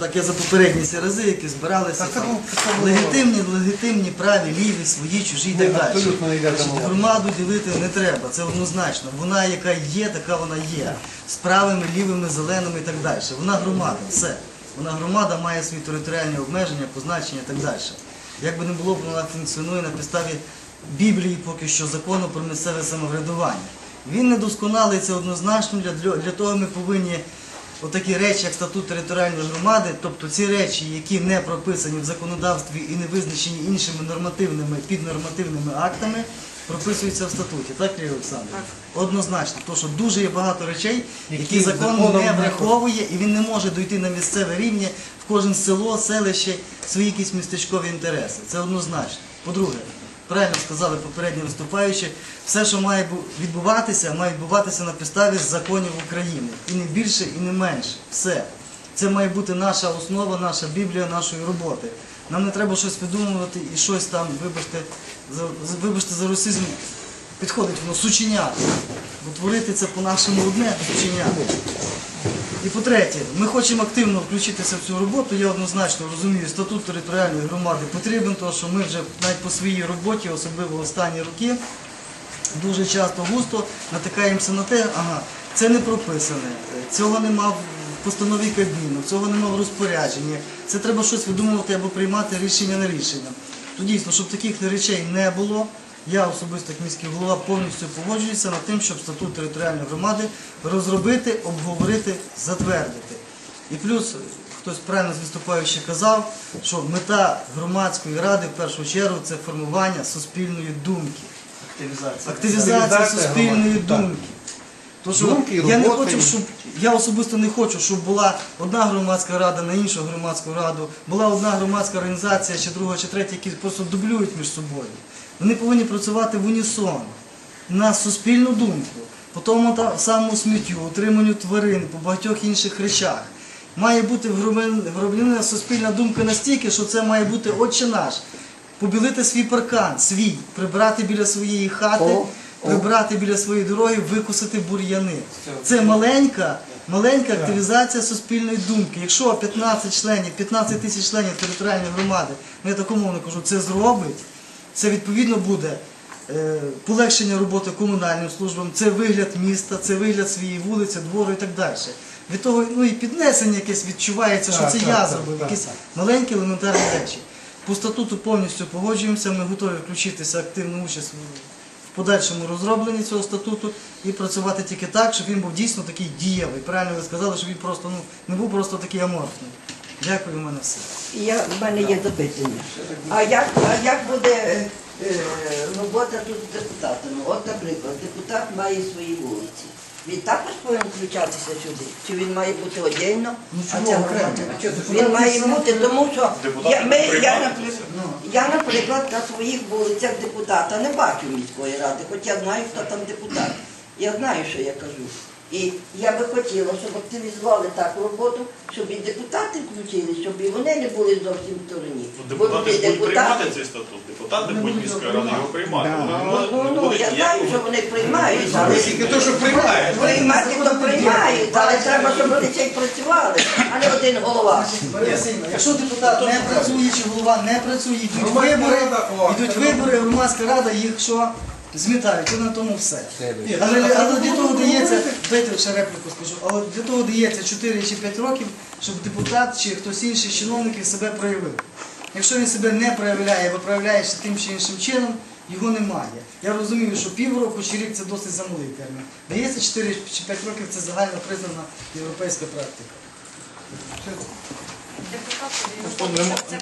Так, я за попередні всі рази, які збиралися, Та там, легітимні, легітимні, праві, ліві, свої, чужі і так далі. йде Значить. Громаду ділити не треба, це однозначно. Вона, яка є, така вона є. З правими, лівими, зеленими і так далі. Вона громада, все. Вона громада має свої територіальні обмеження, позначення і так далі. Як би не було, вона функціонує на підставі Біблії поки що закону про місцеве самоврядування. Він недосконалий, це однозначно. Для, для того ми повинні отакі речі, як статут територіальної громади, тобто ці речі, які не прописані в законодавстві і не визначені іншими нормативними піднормативними актами, прописуються в статуті. Так, Лілія Олександр? Однозначно, тому що дуже є багато речей, які, закон не не враховує, і він не може дойти на місцеве рівня в кожен село, селище, свої якісь містечкові інтереси. Це однозначно. По-друге, правильно сказали попередні виступаючі, все, що має бу- відбуватися, має відбуватися на підставі законів України. І не більше, і не менше. Все. Це має бути наша основа, наша біблія нашої роботи. Нам не треба щось видумувати і щось там, вибачте, вибачте за расизм, підходить воно сученяти. Бо творити це по-нашому одне сученяти. І по-третє, ми хочемо активно включитися в цю роботу. Я однозначно розумію, статут територіальної громади потрібен, тому що ми вже навіть по своїй роботі, особливо останні роки, дуже часто густо натикаємося на те, ага, це не прописане, цього нема в постанові Кабміну, цього нема в розпорядженні. Це треба щось видумувати або приймати рішення на рішення. То дійсно, щоб таких речей не було, я особисто як міський голова повністю погоджуюся над тим, щоб статут територіальної громади розробити, обговорити, затвердити. І плюс хтось правильно з виступаючих казав, що мета громадської ради в першу чергу це формування суспільної думки. Активізація. Активізація суспільної думки. То, що Думки, я не роботи. хочу, щоб я особисто не хочу, щоб була одна громадська рада на іншу громадську раду, була одна громадська організація, чи друга, чи третя, які просто дублюють між собою. Вони повинні працювати в унісон на суспільну думку, по тому самому сміттю, утриманню тварин, по багатьох інших речах. Має бути вроблена суспільна думка настільки, що це має бути отче наш. Побілити свій паркан, свій, прибрати біля своєї хати, о. Прибрати біля своєї дороги, викосити бур'яни. Це маленька, маленька активізація суспільної думки. Якщо 15 членів, 15 тисяч членів територіальної громади, ну я такому не кажу, це зробить, це відповідно буде е, полегшення роботи комунальним службам, це вигляд міста, це вигляд своєї вулиці, двору і так далі. Від того ну, і піднесення якесь відчувається, що це я зробив, якісь маленькі елементарні речі. По статуту повністю погоджуємося, ми готові включитися активну участь подальшому розробленні цього статуту і працювати тільки так, щоб він був дійсно такий дієвий. Правильно ви сказали, щоб він просто ну, не був просто такий аморфний. Дякую, у мене все. Я, в мене є запитання. А як, а як буде е, е, робота тут з депутатами? От, наприклад, депутат має свої вулиці. Він також повинен включатися сюди? Чи він має бути отдельно? Ну, а ця окремо? громада? Він має бути, тому що я, ми, я, наприклад, Ну. Я, наприклад, на своїх вулицях депутата не бачу міської ради, хоч я знаю, хто там депутат. Я знаю, що я кажу. І я би хотіла, щоб активізували таку роботу, щоб і депутати включили, щоб і вони не були зовсім в стороні. Ну, Депутати будуть приймати цей статут, депутати будуть будуть міська його приймати. Ну, ну, я знаю, що вони приймають, але Тільки то, що приймають. приймати то приймають, але треба, щоб вони ще й працювали, а не один голова. Якщо депутат не працює, чи голова не працює, йдуть вибори, йдуть вибори, громадська рада їх що? Змітають, і на тому все. Ні, Але, але для того дається, дайте ще репліку скажу, але для того дається 4 чи 5 років, щоб депутат чи хтось інший з чиновників себе проявив. Якщо він себе не проявляє або проявляє тим чи іншим чином, його немає. Я розумію, що півроку чи рік це досить замалий термін. Дається 4 чи 5 років, це загально признана європейська практика. Нема- це